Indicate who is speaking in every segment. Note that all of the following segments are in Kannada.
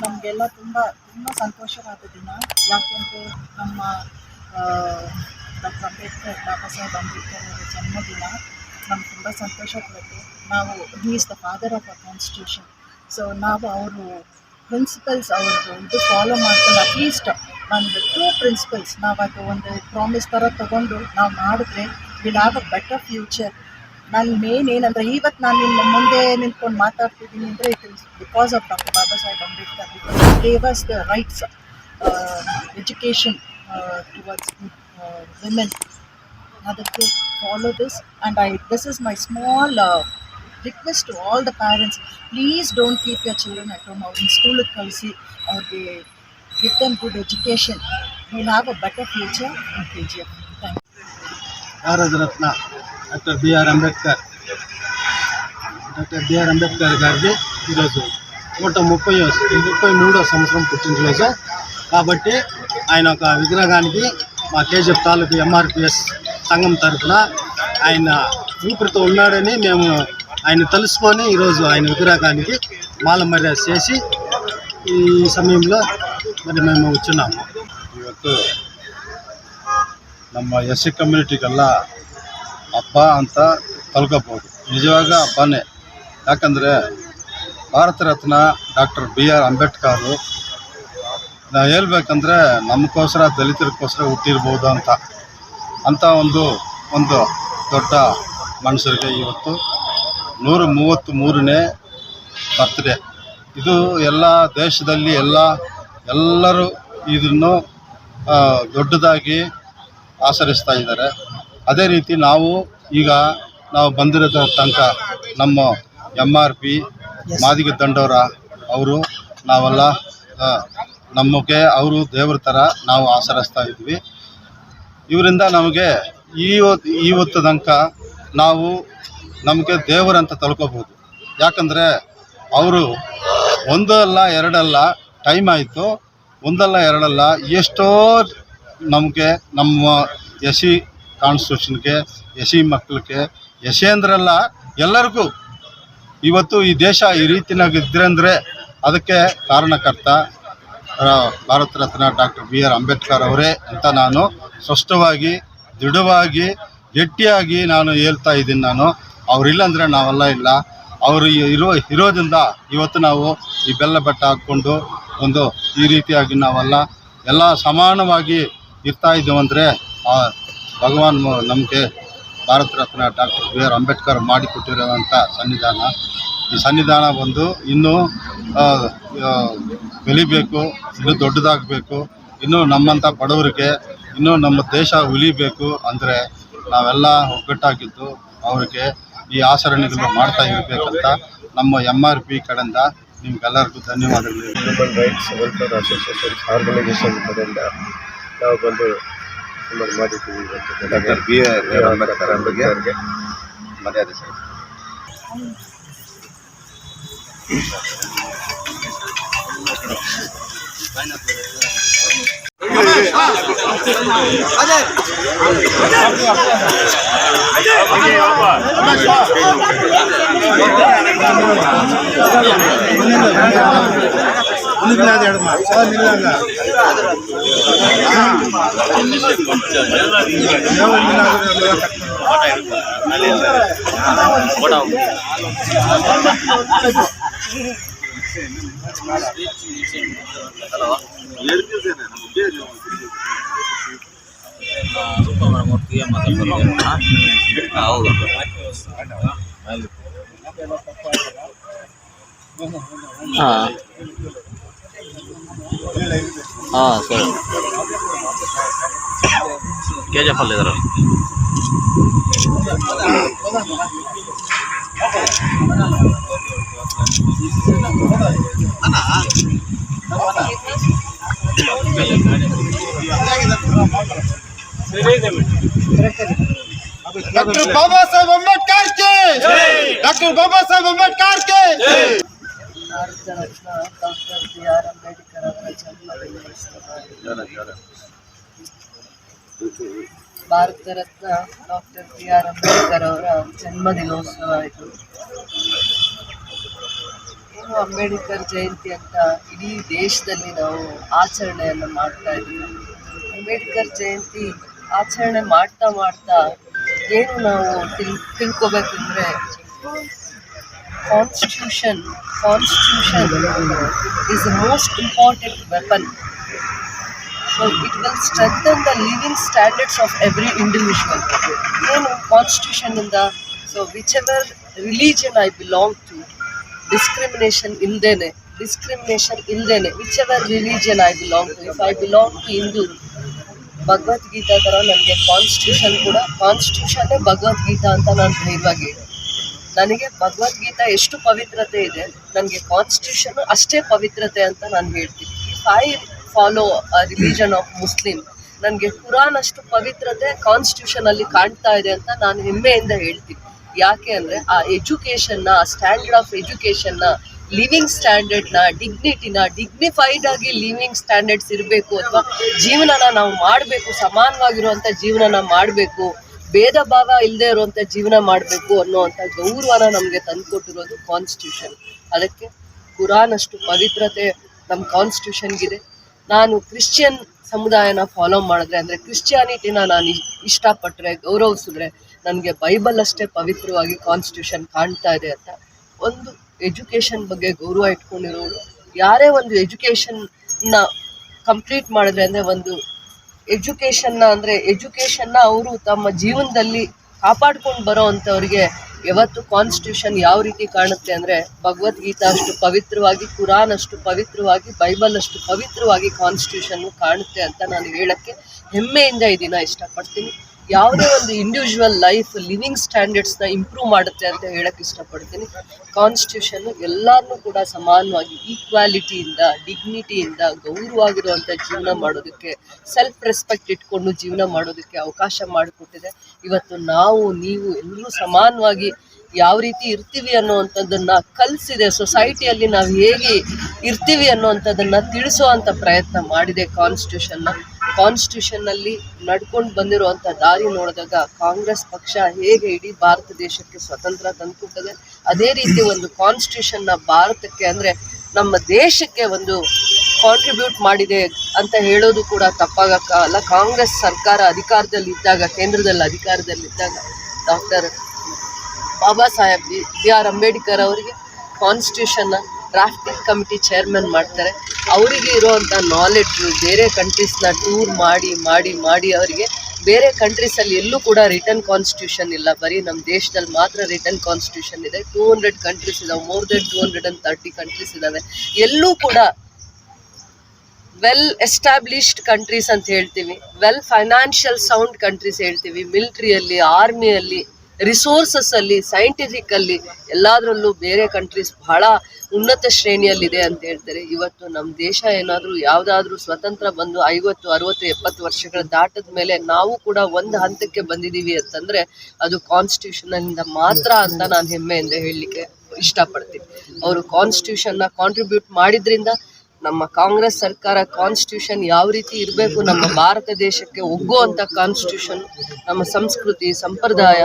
Speaker 1: ನಮಗೆಲ್ಲ ತುಂಬ ತುಂಬ ಸಂತೋಷವಾದ ದಿನ. ಯಾಕೆಂದರೆ ನಮ್ಮ ಡಾಕ್ಟರ್ ಅಂಬೇಡ್ಕರ್ ಬಾಬಾ ಸಾಹೇಬ್ ಅಂಬೇಡ್ಕರ್ ಅವರ ಜನ್ಮದಿನ. ನಮ್ಗೆ ತುಂಬ ಸಂತೋಷ ಕೊಡುತ್ತೆ. ನಾವು he is the father of a constitution so ನಾವು ಅವರು ಪ್ರಿನ್ಸಿಪಲ್ಸ್ ಅವ್ರದ್ದು ಇದು ಫಾಲೋ ಮಾಡ್ಕೊಂಡು ಅಟ್ಲೀಸ್ಟ್ ಒಂದು ಟೂ ಪ್ರಿನ್ಸಿಪಲ್ಸ್ ನಾವು ಅದು ಒಂದು ಪ್ರಾಮಿಸ್ ಥರ ತೊಗೊಂಡು ನಾವು ಮಾಡಿದ್ರೆ will have a better future ನಾನು ಮೇನ್ ಏನಂದ್ರೆ ಇವತ್ತು ನಾನು ನಿಮ್ಮ ಮುಂದೆ ನಿಂತ್ಕೊಂಡು ಮಾತಾಡ್ತಿದ್ದೀನಿ ಅಂದರೆ it is because of doctor Baba Saheb Ambedkar gave us the rights education towards women ಅದಕ್ಕೆ follow this and I this is my small request to all the parents please don't keep your children at home ಅವ್ರನ್ನ ಸ್ಕೂಲಿಗೆ ಕಳಿಸಿ, ಅವ್ರಿಗೆ give them good education. We'll have a better
Speaker 2: future in doctor BR Ambedkar doctor BR Ambedkar గారిది ఈరోజు నూట ముప్పై ముప్పై మూడో సంవత్సరం పుట్టినరోజు కాబట్టి ఆయన ఒక విగ్రహానికి మా కేజీఎఫ్ తాలూకు ఎంఆర్పిఎస్ సంఘం తరఫున ఆయన ఊపిరితో ఉన్నాడని మేము ఆయన తెలుసుకొని ఈరోజు ఆయన విగ్రహానికి మాల మర్యాద చేసి ఈ సమయంలో మరి మేము వచ్చున్నాము
Speaker 3: ಇವತ್ತು ನಮ್ಮ ಎಸ್ ಸಿ ಕಮ್ಯುನಿಟಿಗೆಲ್ಲ ಹಬ್ಬ ಅಂತ ತಲ್ಕೋಬೋದು ನಿಜವಾಗ ಹಬ್ಬನೇ. ಯಾಕಂದರೆ Bharat Ratna doctor B R Ambedkar ಹೇಳ್ಬೇಕಂದ್ರೆ ನಮಗೋಸ್ಕರ, ದಲಿತರಿಗೋಸ್ಕರ ಹುಟ್ಟಿರ್ಬೋದು ಅಂತ. ಅಂತ ಒಂದು ಒಂದು ದೊಡ್ಡ ಮನುಷ್ಯರಿಗೆ ಇವತ್ತು ನೂರ ಮೂವತ್ತು ಮೂರನೇ ಬರ್ತ್ಡೇ ಇದು ಎಲ್ಲ ದೇಶದಲ್ಲಿ ಎಲ್ಲ, ಎಲ್ಲರೂ ಇದನ್ನು ದೊಡ್ಡದಾಗಿ ಆಚರಿಸ್ತಾ ಇದ್ದಾರೆ. ಅದೇ ರೀತಿ ನಾವು ಈಗ ನಾವು ಬಂದಿರೋದ ತನಕ ನಮ್ಮ M R P Madiga Dandora ಅವರು ನಾವೆಲ್ಲ ನಮಗೆ ಅವರು ದೇವ್ರ ಥರ ನಾವು ಆಚರಿಸ್ತಾ ಇದ್ವಿ. ಇವರಿಂದ ನಮಗೆ ಈ ಹೊತ್ತು ತನಕ ನಾವು ನಮಗೆ ದೇವರಂತ ತಿಳ್ಕೊಬೋದು ಯಾಕಂದರೆ ಅವರು ಒಂದಲ್ಲ ಎರಡಲ್ಲ ಟೈಮ್ ಆಯಿತು. ಒಂದಲ್ಲ ಎರಡಲ್ಲ ಎಷ್ಟೋ ನಮಗೆ ನಮ್ಮ ಸಿ ಕಾನ್ಸ್ಟಿಟ್ಯೂಷನ್ಗೆ ಎಸಿ ಮಕ್ಕಳಿಗೆ ಅಂದ್ರಲ್ಲ ಎಲ್ಲರಿಗೂ ಇವತ್ತು ಈ ದೇಶ ಈ ಅಂದರೆ ಅದಕ್ಕೆ ಕಾರಣಕರ್ತ Bharat Ratna doctor B R Ambedkar ಅವರೇ ಅಂತ ನಾನು ಸ್ಪಷ್ಟವಾಗಿ, ದೃಢವಾಗಿ, ಗಟ್ಟಿಯಾಗಿ ನಾನು ಹೇಳ್ತಾ ಇದ್ದೀನಿ ನಾನು. ಅವರಿಲ್ಲ ಅಂದರೆ ನಾವೆಲ್ಲ ಇಲ್ಲ. ಅವರು ಇರೋ, ಇರೋದ್ರಿಂದ ಇವತ್ತು ನಾವು ಈ ಬೆಲ್ಲ ಬೆಟ್ಟ ಹಾಕ್ಕೊಂಡು ಒಂದು ಈ ರೀತಿಯಾಗಿ ನಾವೆಲ್ಲ ಎಲ್ಲ ಸಮಾನವಾಗಿ ಇರ್ತಾ ಅಂದರೆ ಭಗವಾನ್ ನಮಗೆ Bharat Ratna doctor B R Ambedkar ಮಾಡಿಕೊಟ್ಟಿರೋವಂಥ ಸನ್ನಿಧಾನ. ಈ ಸನ್ನಿಧಾನ ಬಂದು ಇನ್ನೂ ಬೆಳಿಬೇಕು, ಇನ್ನೂ ದೊಡ್ಡದಾಗಬೇಕು, ಇನ್ನೂ ನಮ್ಮಂಥ ಬಡವರಿಗೆ ಇನ್ನೂ ನಮ್ಮ ದೇಶ ಉಳಿಬೇಕು ಅಂದರೆ ನಾವೆಲ್ಲ ಒಗ್ಗಟ್ಟಾಗಿದ್ದು ಅವರಿಗೆ ಈ ಆಚರಣೆಗಳು ಮಾಡ್ತಾ ಇರಬೇಕಂತ ನಮ್ಮ ಎಂ ಆರ್ ಪಿ ಕಡೆಯಿಂದ ನಿಮ್ಗೆಲ್ಲರಿಗೂ ಧನ್ಯವಾದಗಳು.
Speaker 4: Human rights welfare association organisation ಕಡೆಯಿಂದ ನಾವು ಬಂದು ಸುಮಾರು ಮಾಡಿದ್ದೀವಿ ಇವತ್ತು
Speaker 5: ಡಾಕ್ಟರ್ ಬಿ ಆರ್ ಅಂಬೇಡ್ಕರ್ ಅವರಿಗೆ
Speaker 4: ಅವರಿಗೆ
Speaker 5: ಮರ್ಯಾದೆ ಸರ್
Speaker 6: ಹೌದು ಹಾಂ ಹಾಂ ಸರಿ ಕೆ ಜಿ ಎಫ್ ಅಲ್ಲಿ ಇದ್ದಾರೆ
Speaker 2: डॉक्टर बाबा साहेब अम्बेडकर के डॉक्टर बाबा साहेब अम्बेडकर के
Speaker 1: Bharat Ratna doctor B Bharat Ratna doctor B R Ambedkar ಅವರ ಜನ್ಮದಿನೋತ್ಸವ ಇದು
Speaker 7: ಏನು ಅಂಬೇಡ್ಕರ್ ಜಯಂತಿ ಅಂತ ಇಡೀ ದೇಶದಲ್ಲಿ ನಾವು ಆಚರಣೆಯನ್ನು ಮಾಡ್ತಾ ಇದ್ದೀವಿ. ಅಂಬೇಡ್ಕರ್ ಜಯಂತಿ ಆಚರಣೆ ಮಾಡ್ತಾ ಮಾಡ್ತಾ ಏನು ನಾವು ತಿಳ್, ತಿಳ್ಕೊಬೇಕಂದ್ರೆ constitution constitution is most important weapon it will strengthen the living standards of every individual ಏನು ಕಾನ್ಸ್ಟಿಟ್ಯೂಷನಿಂದ so whichever religion I belong to discrimination ಇಲ್ಲದೇನೆ ಡಿಸ್ಕ್ರಿಮಿನೇಷನ್ ಇಲ್ಲದೇನೆ whichever religion I belong to if I belong to Hindu Bhagavad Gita ಥರ ನನಗೆ ಕಾನ್ಸ್ಟಿಟ್ಯೂಷನ್ ಕೂಡ ಕಾನ್ಸ್ಟಿಟ್ಯೂಷನ್ನೇ ಭಗವದ್ಗೀತಾ ಅಂತ ನಾನು ಧೈರ್ಯವಾಗಿ ನನಗೆ ಭಗವದ್ಗೀತಾ ಎಷ್ಟು ಪವಿತ್ರತೆ ಇದೆ, ನನಗೆ ಕಾನ್ಸ್ಟಿಟ್ಯೂಷನ್ ಅಷ್ಟೇ ಪವಿತ್ರತೆ ಅಂತ ನಾನು ಹೇಳ್ತೀನಿ. If I follow religion of Muslim ನನಗೆ ಕುರಾನ್ ಅಷ್ಟು ಪವಿತ್ರತೆ ಕಾನ್ಸ್ಟಿಟ್ಯೂಷನ್ ಅಲ್ಲಿ ಕಾಣ್ತಾ ಇದೆ ಅಂತ ನಾನು ಹೆಮ್ಮೆಯಿಂದ ಹೇಳ್ತೀನಿ. ಯಾಕೆ ಅಂದ್ರೆ ಆ ಎಜುಕೇಶನ್ ಆ ಸ್ಟ್ಯಾಂಡರ್ಡ್ ಆಫ್ ಎಜುಕೇಷನ್ನ ಲಿವಿಂಗ್ ಸ್ಟ್ಯಾಂಡರ್ಡ್ನ ಡಿಗ್ನಿಟಿನ ಡಿಗ್ನಿಫೈಡ್ ಆಗಿ ಲಿವಿಂಗ್ ಸ್ಟ್ಯಾಂಡರ್ಡ್ಸ್ ಇರಬೇಕು ಅಥವಾ ಜೀವನನ ನಾವು ಮಾಡಬೇಕು ಸಮಾನವಾಗಿರುವಂಥ ಜೀವನನ ಮಾಡಬೇಕು, ಭೇದ ಭಾವ ಇಲ್ಲದೆ ಇರುವಂತ ಜೀವನ ಮಾಡಬೇಕು ಅನ್ನುವಂಥ ಗೌರವನ ನಮಗೆ ತಂದುಕೊಟ್ಟಿರೋದು ಕಾನ್ಸ್ಟಿಟ್ಯೂಷನ್ ಅದಕ್ಕೆ ಕುರಾನ್ ಅಷ್ಟು ಪವಿತ್ರತೆ ನಮ್ಮ ಕಾನ್ಸ್ಟಿಟ್ಯೂಷನ್ಗಿದೆ ನಾನು ಕ್ರಿಶ್ಚಿಯನ್ ಸಮುದಾಯನ ಫಾಲೋ ಮಾಡಿದ್ರೆ, ಅಂದರೆ ಕ್ರಿಶ್ಚಿಯಾನಿಟಿನ ನಾನು ಇಷ್ಟಪಟ್ಟರೆ ಗೌರವಿಸಿದ್ರೆ ನನಗೆ ಬೈಬಲ್ ಅಷ್ಟೇ ಪವಿತ್ರವಾಗಿ ಕಾನ್ಸ್ಟಿಟ್ಯೂಷನ್ ಕಾಣ್ತಾ ಇದೆ ಅಂತ. ಒಂದು ಎಜುಕೇಷನ್ ಬಗ್ಗೆ ಗೌರವ ಇಟ್ಕೊಂಡಿರೋಳು ಯಾರೇ ಒಂದು ಎಜುಕೇಷನ್ನ ಕಂಪ್ಲೀಟ್ ಮಾಡಿದ್ರೆ, ಅಂದರೆ ಒಂದು ಎಜುಕೇಷನ್ನ ಅಂದರೆ ಎಜುಕೇಷನ್ನ ಅವರು ತಮ್ಮ ಜೀವನದಲ್ಲಿ ಕಾಪಾಡ್ಕೊಂಡು ಬರೋ ಅಂಥವ್ರಿಗೆ ಯಾವತ್ತು ಕಾನ್ಸ್ಟಿಟ್ಯೂಷನ್ ಯಾವ ರೀತಿ ಕಾಣುತ್ತೆ ಅಂದರೆ ಭಗವದ್ಗೀತಾ ಅಷ್ಟು ಪವಿತ್ರವಾಗಿ ಕುರಾನ್ ಅಷ್ಟು ಪವಿತ್ರವಾಗಿ ಬೈಬಲ್ ಅಷ್ಟು ಪವಿತ್ರವಾಗಿ ಕಾನ್ಸ್ಟಿಟ್ಯೂಷನ್ ಕಾಣುತ್ತೆ ಅಂತ ನಾನು ಹೇಳೋಕ್ಕೆ ಹೆಮ್ಮೆಯಿಂದ ಈ ದಿನ ಇಷ್ಟಪಡ್ತೀನಿ. ಯಾವುದೇ ಒಂದು ಇಂಡಿವಿಜುವಲ್ ಲೈಫ್ ಲಿವಿಂಗ್ ಸ್ಟ್ಯಾಂಡರ್ಡ್ಸ್ನ ಇಂಪ್ರೂವ್ ಮಾಡುತ್ತೆ ಅಂತ ಹೇಳಕ್ಕೆ ಇಷ್ಟಪಡ್ತೀನಿ. ಕಾನ್ಸ್ಟಿಟ್ಯೂಷನ್ ಎಲ್ಲರನ್ನೂ ಕೂಡ ಸಮಾನವಾಗಿ ಈಕ್ವಾಲಿಟಿಯಿಂದ ಡಿಗ್ನಿಟಿಯಿಂದ ಗೌರವವಾಗಿರುವಂಥ ಜೀವನ ಮಾಡೋದಕ್ಕೆ ಸೆಲ್ಫ್ ರೆಸ್ಪೆಕ್ಟ್ ಇಟ್ಕೊಂಡು ಜೀವನ ಮಾಡೋದಕ್ಕೆ ಅವಕಾಶ ಮಾಡಿಕೊಟ್ಟಿದೆ. ಇವತ್ತು ನಾವು, ನೀವು ಎಲ್ಲರೂ ಸಮಾನವಾಗಿ ಯಾವ ರೀತಿ ಇರ್ತೀವಿ ಅನ್ನೋವಂಥದ್ದನ್ನು ಕಲಿಸಿದೆ. ಸೊಸೈಟಿಯಲ್ಲಿ ನಾವು ಹೇಗೆ ಇರ್ತೀವಿ ಅನ್ನೋವಂಥದ್ದನ್ನು ತಿಳಿಸೋ ಪ್ರಯತ್ನ ಮಾಡಿದೆ ಕಾನ್ಸ್ಟಿಟ್ಯೂಷನ್ನ ಕಾನ್ಸ್ಟಿಟ್ಯೂಷನ್ನಲ್ಲಿ ನಡ್ಕೊಂಡು ಬಂದಿರುವಂಥ ದಾರಿ ನೋಡಿದಾಗ ಕಾಂಗ್ರೆಸ್ ಪಕ್ಷ ಹೇಗೆ ಇಡೀ ಭಾರತ ದೇಶಕ್ಕೆ ಸ್ವತಂತ್ರ ತಂದುಕೊಟ್ಟದೆ. ಅದೇ ರೀತಿ ಒಂದು ಕಾನ್ಸ್ಟಿಟ್ಯೂಷನ್ನ ಭಾರತಕ್ಕೆ ಅಂದರೆ ನಮ್ಮ ದೇಶಕ್ಕೆ ಒಂದು ಕಾಂಟ್ರಿಬ್ಯೂಟ್ ಮಾಡಿದೆ ಅಂತ ಹೇಳೋದು ಕೂಡ ತಪ್ಪಾಗಲ್ಲ ಕಾಂಗ್ರೆಸ್ ಸರ್ಕಾರ ಅಧಿಕಾರದಲ್ಲಿದ್ದಾಗ ಕೇಂದ್ರದಲ್ಲಿ ಅಧಿಕಾರದಲ್ಲಿದ್ದಾಗ doctor Baba Saheb B B R Ambedkar ಅವರಿಗೆ ಕಾನ್ಸ್ಟಿಟ್ಯೂಷನ್ನ ಡ್ರಾಫ್ಟಿಂಗ್ ಕಮಿಟಿ ಚೇರ್ಮನ್ ಮಾಡ್ತಾರೆ. ಅವರಿಗೆ ಇರುವಂಥ ನಾಲೆಡ್ಜು ಬೇರೆ ಕಂಟ್ರೀಸ್ನ ಟೂರ್ ಮಾಡಿ ಮಾಡಿ ಮಾಡಿ ಅವರಿಗೆ ಬೇರೆ ಕಂಟ್ರೀಸಲ್ಲಿ ಎಲ್ಲೂ ಕೂಡ ರಿಟರ್ನ್ ಕಾನ್ಸ್ಟಿಟ್ಯೂಷನ್ ಇಲ್ಲ. ಬರೀ ನಮ್ಮ ದೇಶದಲ್ಲಿ ಮಾತ್ರ ರಿಟರ್ನ್ ಕಾನ್ಸ್ಟಿಟ್ಯೂಷನ್ ಇದೆ. ಟೂ ಹಂಡ್ರೆಡ್ ಕಂಟ್ರೀಸ್ ಇದಾವೆ. More than two hundred and thirty countries ಇದ್ದಾವೆ ಎಲ್ಲೂ ಕೂಡ ವೆಲ್ ಎಸ್ಟಾಬ್ಲಿಷ್ಡ್ ಕಂಟ್ರೀಸ್ ಅಂತ ಹೇಳ್ತೀವಿ. ವೆಲ್ ಫೈನಾನ್ಷಿಯಲ್ ಸೌಂಡ್ ಕಂಟ್ರೀಸ್ ಹೇಳ್ತೀವಿ. ಮಿಲ್ಟ್ರಿಯಲ್ಲಿ ಆರ್ಮಿಯಲ್ಲಿ ರಿಸೋರ್ಸಸ್ಸಲ್ಲಿ ಸೈಂಟಿಫಿಕಲ್ಲಿ ಎಲ್ಲದರಲ್ಲೂ ಬೇರೆ ಕಂಟ್ರೀಸ್ ಬಹಳ ಉನ್ನತ ಶ್ರೇಣಿಯಲ್ಲಿದೆ ಅಂತ ಹೇಳ್ತಾರೆ. ಇವತ್ತು ನಮ್ಮ ದೇಶ ಏನಾದರೂ ಯಾವುದಾದ್ರೂ ಸ್ವತಂತ್ರ ಬಂದು ಐವತ್ತು, ಅರುವತ್ತು, ಎಪ್ಪತ್ತು ವರ್ಷಗಳ ದಾಟದ ಮೇಲೆ ನಾವು ಕೂಡ ಒಂದು ಹಂತಕ್ಕೆ ಬಂದಿದ್ದೀವಿ ಅಂತಂದರೆ ಅದು ಕಾನ್ಸ್ಟಿಟ್ಯೂಷನಿಂದ ಮಾತ್ರ ಅಂತ ನಾನು ಹೆಮ್ಮೆಯಿಂದ ಹೇಳಲಿಕ್ಕೆ ಇಷ್ಟಪಡ್ತೀನಿ. ಅವರು ಕಾನ್ಸ್ಟಿಟ್ಯೂಷನ್ನ ಕಾಂಟ್ರಿಬ್ಯೂಟ್ ಮಾಡಿದ್ರಿಂದ ನಮ್ಮ ಕಾಂಗ್ರೆಸ್ ಸರ್ಕಾರ ಕಾನ್ಸ್ಟಿಟ್ಯೂಷನ್ ಯಾವ ರೀತಿ ಇರಬೇಕು, ನಮ್ಮ ಭಾರತ ದೇಶಕ್ಕೆ ಒಗ್ಗುವಂಥ ಕಾನ್ಸ್ಟಿಟ್ಯೂಷನ್ ನಮ್ಮ ಸಂಸ್ಕೃತಿ, ಸಂಪ್ರದಾಯ,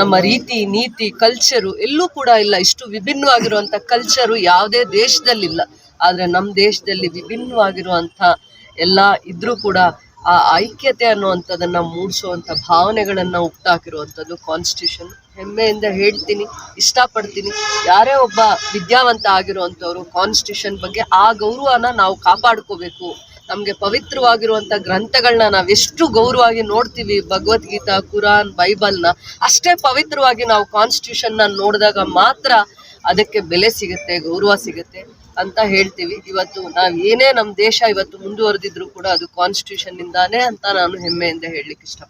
Speaker 7: ನಮ್ಮ ರೀತಿ, ನೀತಿ ಕಲ್ಚರು ಎಲ್ಲೂ ಕೂಡ ಇಲ್ಲ. ಇಷ್ಟು ವಿಭಿನ್ನವಾಗಿರುವಂಥ ಕಲ್ಚರು ಯಾವುದೇ ದೇಶದಲ್ಲಿಲ್ಲ. ಆದರೆ ನಮ್ಮ ದೇಶದಲ್ಲಿ ವಿಭಿನ್ನವಾಗಿರುವಂಥ ಎಲ್ಲ ಇದ್ರೂ ಕೂಡ ಆ ಐಕ್ಯತೆ ಅನ್ನುವಂಥದ್ದನ್ನು ಮೂಡಿಸುವಂಥ ಭಾವನೆಗಳನ್ನು ಹುಟ್ಟಾಕಿರುವಂಥದ್ದು ಕಾನ್ಸ್ಟಿಟ್ಯೂಷನ್ ಹೆಮ್ಮೆಯಿಂದ ಹೇಳ್ತೀನಿ, ಇಷ್ಟಪಡ್ತೀನಿ. ಯಾರೇ ಒಬ್ಬ ವಿದ್ಯಾವಂತ ಆಗಿರುವಂಥವ್ರು ಕಾನ್ಸ್ಟಿಟ್ಯೂಷನ್ ಬಗ್ಗೆ ಆ ಗೌರವನ ನಾವು ಕಾಪಾಡ್ಕೋಬೇಕು. ನಮಗೆ ಪವಿತ್ರವಾಗಿರುವಂಥ ಗ್ರಂಥಗಳನ್ನ ನಾವೆಷ್ಟು ಗೌರವವಾಗಿ ನೋಡ್ತೀವಿ, ಭಗವದ್ಗೀತಾ, ಕುರಾನ್, ಬೈಬಲ್ನ, ಅಷ್ಟೇ ಪವಿತ್ರವಾಗಿ ನಾವು ಕಾನ್ಸ್ಟಿಟ್ಯೂಷನ್ನ ನೋಡಿದಾಗ ಮಾತ್ರ ಅದಕ್ಕೆ ಬೆಲೆ ಸಿಗುತ್ತೆ, ಗೌರವ ಸಿಗುತ್ತೆ ಅಂತ ಹೇಳ್ತೀವಿ. ಇವತ್ತು ನಾವು ಏನೇ ನಮ್ಮ ದೇಶ ಇವತ್ತು ಮುಂದುವರೆದಿದ್ರು ಕೂಡ ಅದು ಕಾನ್ಸ್ಟಿಟ್ಯೂಷನ್ನಿಂದಾನೇ ಅಂತ ನಾನು ಹೆಮ್ಮೆಯಿಂದ ಹೇಳಲಿಕ್ಕೆ ಇಷ್ಟ